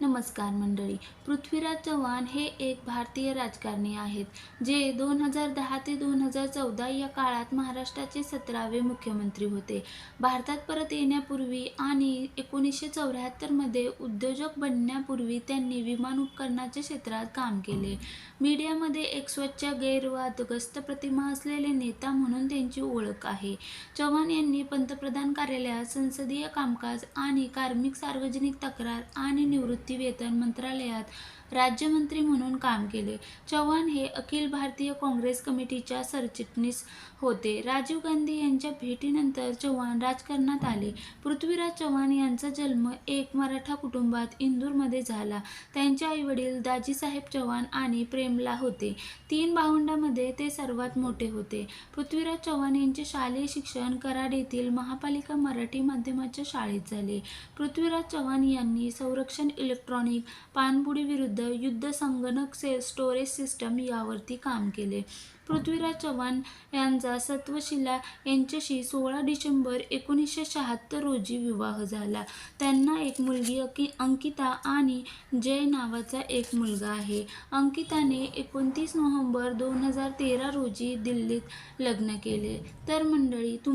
नमस्कार मंडळी पृथ्वीराज चव्हाण हे एक भारतीय राजकारणी आहेत जे दोन हजार दहा ते दोन हजार चौदा या काळात महाराष्ट्राचे सतरावे मुख्यमंत्री होते. भारतात परत येण्यापूर्वी आणि एकोणीसशे चौऱ्याहत्तरमध्ये उद्योजक बनण्यापूर्वी त्यांनी विमान उपकरणाच्या क्षेत्रात काम केले. मीडियामध्ये एक स्वच्छ गैरवादग्रस्त प्रतिमा असलेले नेता म्हणून त्यांची ओळख आहे. चव्हाण यांनी पंतप्रधान कार्यालयात संसदीय कामकाज आणि कार्मिक सार्वजनिक तक्रार आणि निवृत्त निवृत्तीवेतन मंत्रालयात राज्यमंत्री म्हणून काम केले. चव्हाण हे अखिल भारतीय काँग्रेस कमिटीच्या सरचिटणीस होते. राजीव गांधी यांच्या भेटीनंतर चव्हाण राजकारणात आले. पृथ्वीराज चव्हाण यांचा जन्म एक मराठा कुटुंबात इंदूरमध्ये झाला. त्यांचे आईवडील दाजीसाहेब चव्हाण आणि प्रेमला होते. तीन भावंडामध्ये ते सर्वात मोठे होते. पृथ्वीराज चव्हाण यांचे शालेय शिक्षण कराड येथील महापालिका मराठी माध्यमाच्या शाळेत झाले. पृथ्वीराज चव्हाण यांनी संरक्षण इलेक्ट्रॉनिक पाणबुडी विरुद्ध युद्ध संगणक से स्टोरेज सिस्टम यावरती काम केले. पृथ्वीराज चव्हाण यांचा सत्वशिला यांच्याशी सोळा डिसेंबर एकोणीसशे शहात्तर रोजी विवाह झाला. त्यांना एक मुलगी अंकिता आणि जय नावाचा एक मुलगा आहे. अंकिताने एकोणतीस नोव्हेंबर दोन हजार तेरा रोजी दिल्लीत लग्न केले. तर मंडळी तुम